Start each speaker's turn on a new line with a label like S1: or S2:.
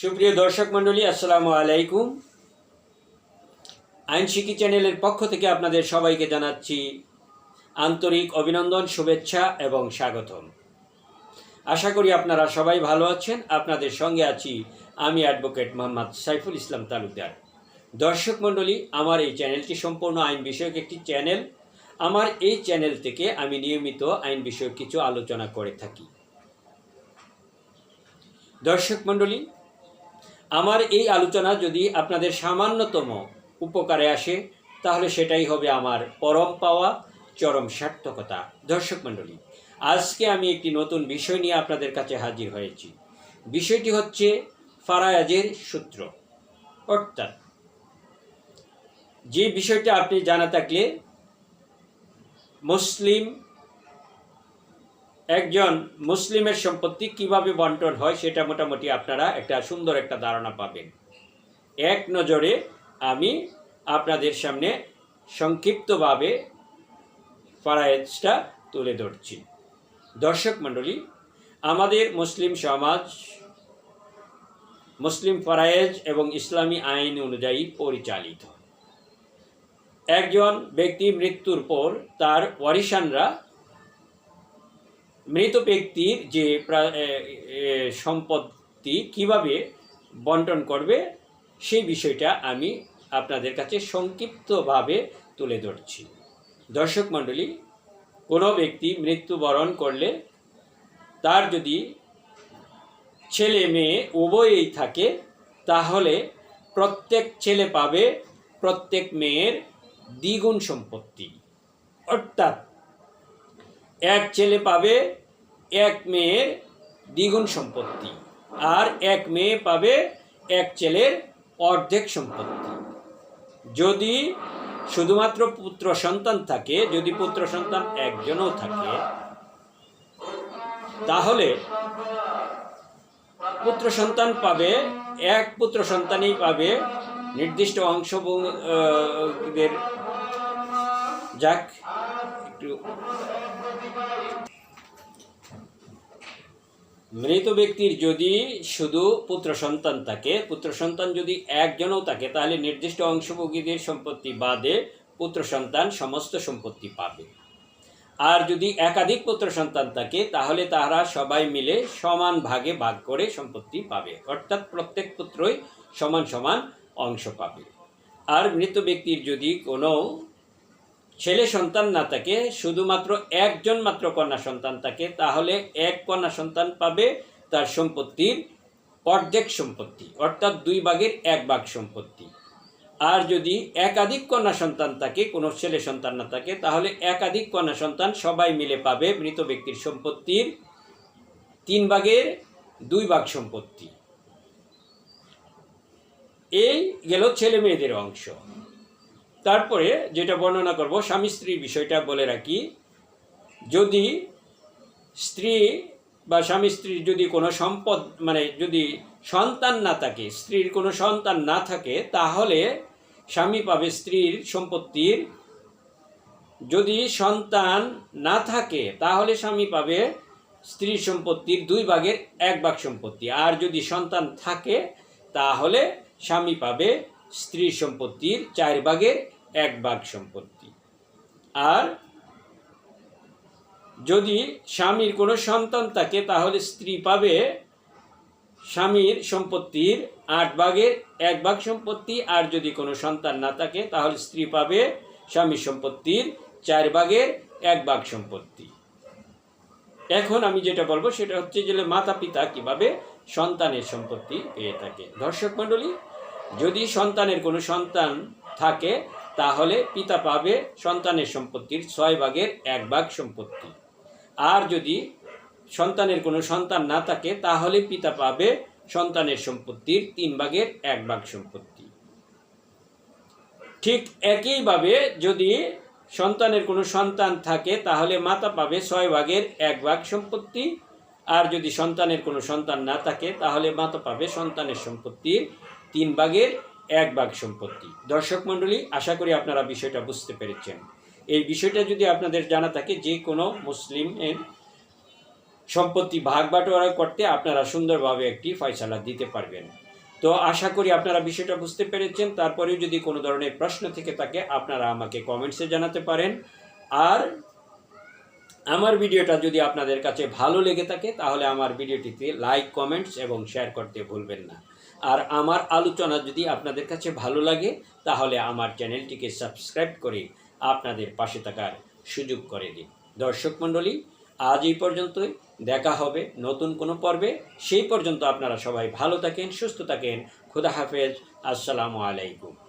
S1: সুপ্রিয় দর্শক মণ্ডলী, আসসালামু আলাইকুম। আইন চ্যানেলের পক্ষ থেকে আপনাদের সবাইকে জানাচ্ছি আন্তরিক অভিনন্দন, শুভেচ্ছা এবং স্বাগতম। আশা করি আপনারা সবাই ভালো আছেন। আপনাদের সঙ্গে আছি আমি অ্যাডভোকেট মোহাম্মদ সাইফুল ইসলাম তালুকদার। দর্শক মণ্ডলী, আমার এই চ্যানেলটি সম্পূর্ণ আইন বিষয়ক একটি চ্যানেল। আমার এই চ্যানেল থেকে আমি নিয়মিত আইন বিষয়ক কিছু আলোচনা করে থাকি। দর্শক মণ্ডলী আমার এই আলোচনা যদি আপনাদের সামান্যতম উপকারে আসে, তাহলে সেটাই হবে আমার পরম পাওয়া, চরম সার্থকতা। দর্শক মণ্ডলী, আজকে আমি একটি নতুন বিষয় নিয়ে আপনাদের কাছে হাজির হয়েছি। বিষয়টি হচ্ছে ফারায়াজের সূত্র। অর্থাৎ, যে বিষয়টা আপনি জানা থাকলে মুসলিম একজন মুসলিমের সম্পত্তি কীভাবে বন্টন হয় সেটা মোটামুটি আপনারা একটা সুন্দর একটা ধারণা পাবেন। এক নজরে আমি আপনাদের সামনে সংক্ষিপ্তভাবে ফারায়েজটা তুলে ধরছি। দর্শক মণ্ডলী, আমাদের মুসলিম সমাজ, মুসলিম ফরায়েজ এবং ইসলামী আইন অনুযায়ী পরিচালিত। একজন ব্যক্তি মৃত্যুর পর তার ওয়ারিশানরা মৃত ব্যক্তির যে সম্পত্তি কীভাবে বন্টন করবে, সেই বিষয়টা আমি আপনাদের কাছে সংক্ষিপ্তভাবে তুলে ধরছি। দর্শক মণ্ডলী, কোনো ব্যক্তি মৃত্যুবরণ করলে তার যদি ছেলে মেয়ে উভয়েই থাকে, তাহলে প্রত্যেক ছেলে পাবে প্রত্যেক মেয়ের দ্বিগুণ সম্পত্তি। অর্থাৎ এক ছেলে পাবে এক মেয়ের দ্বিগুণ সম্পত্তি আর এক মেয়ে পাবে এক ছেলের অর্ধেক সম্পত্তি। যদি শুধুমাত্র পুত্র সন্তান থাকে, যদি পুত্র সন্তান একজনও থাকে, তাহলে পুত্র সন্তান পাবে, এক পুত্র সন্তানই পাবে নির্দিষ্ট অংশ যাক মৃত ব্যক্তির যদি শুধু পুত্র সন্তান থাকে, পুত্র সন্তান যদি একজনও থাকে, তাহলে নির্দিষ্ট অংশভোগীদের সম্পত্তি বাদে পুত্র সন্তান সমস্ত সম্পত্তি পাবে। আর যদি একাধিক পুত্র সন্তান থাকে, তাহলে তারা সবাই মিলে সমান ভাগে ভাগ করে সম্পত্তি পাবে। অর্থাৎ প্রত্যেক পুত্রই সমান সমান অংশ পাবে। আর মৃত ব্যক্তির যদি কোনো ছেলে সন্তান না থাকে, শুধুমাত্র একজন মাত্র কন্যা সন্তান থাকে, তাহলে এক কন্যা সন্তান পাবে তার সম্পত্তির অর্ধেক সম্পত্তি, অর্থাৎ দুই ভাগের এক ভাগ সম্পত্তি। আর যদি একাধিক কন্যা সন্তান থাকে, কোনো ছেলে সন্তান না থাকে, তাহলে একাধিক কন্যা সন্তান সবাই মিলে পাবে মৃত ব্যক্তির সম্পত্তির তিন ভাগের দুই ভাগ সম্পত্তি। এই গেল ছেলে মেয়েদের অংশ। তারপরে যেটা বর্ণনা করব, স্বামী স্ত্রীর বিষয়টা বলে রাখি। যদি স্ত্রী বা স্বামী স্ত্রীর যদি কোনো সম্পদ মানে যদি সন্তান না থাকে, স্ত্রীর কোনো সন্তান না থাকে, তাহলে স্বামী পাবে স্ত্রীর সম্পত্তির। যদি সন্তান না থাকে, তাহলে স্বামী পাবে স্ত্রীর সম্পত্তির দুই ভাগের এক ভাগ সম্পত্তি। আর যদি সন্তান থাকে, তাহলে স্বামী পাবে স্ত্রীর সম্পত্তির চার ভাগের এক ভাগ সম্পত্তি। আর যদি স্বামীর কোনো সন্তান থাকে, তাহলে স্ত্রী পাবে স্বামীর সম্পত্তির আট ভাগের এক ভাগ সম্পত্তি, আর যদি কোনো সন্তান না থাকে, তাহলে স্ত্রী পাবে স্বামীর সম্পত্তির চার ভাগের এক ভাগ সম্পত্তি। এখন আমি যেটা বলব, সেটা হচ্ছে যে মাতা পিতা কীভাবে সন্তানের সম্পত্তি পেয়ে থাকে। দর্শক মণ্ডলী, যদি সন্তানের কোনো সন্তান থাকে তাহলে পিতা পাবে সন্তানের সম্পত্তির ছয় ভাগের এক ভাগ সম্পত্তি। আর যদি সন্তানের কোনো সন্তান না থাকে, তাহলে পিতা পাবে সন্তানের সম্পত্তির তিন ভাগের এক ভাগ সম্পত্তি। ঠিক একইভাবে যদি সন্তানের কোনো সন্তান থাকে, তাহলে মাতা পাবে ছয় ভাগের এক ভাগ সম্পত্তি। আর যদি সন্তানের কোনো সন্তান না থাকে, তাহলে মাতা পাবে সন্তানের সম্পত্তির তিন ভাগের এক ভাগ সম্পত্তি। দর্শক মণ্ডলী, আশা করি আপনারা বিষয়টা বুঝতে পেরেছেন। এই বিষয়টা যদি আপনাদের জানা থাকে, যে কোনো মুসলিমের সম্পত্তি ভাগ বাটোয়ারা করতে আপনারা সুন্দরভাবে একটি ফয়সালা দিতে পারবেন। তো আশা করি আপনারা বিষয়টা বুঝতে পেরেছেন। তারপরেও যদি কোনো ধরনের প্রশ্ন থেকে থাকে, আপনারা আমাকে কমেন্টসে জানাতে পারেন। আর আমার ভিডিওটা যদি আপনাদের কাছে ভালো লেগে থাকে, তাহলে আমার ভিডিওটিতে লাইক কমেন্টস এবং শেয়ার করতে ভুলবেন না। আর আমার আলোচনা যদি আপনাদের কাছে ভালো লাগে, তাহলে আমার চ্যানেলটিকে সাবস্ক্রাইব করে আপনাদের পাশে থাকার সুযোগ করে দিন। দর্শক মণ্ডলী, আজ এই পর্যন্তই। দেখা হবে নতুন কোনো পর্বে। সেই পর্যন্ত আপনারা সবাই ভালো থাকেন, সুস্থ থাকেন। খুদা হাফেজ। আসসালামু আলাইকুম।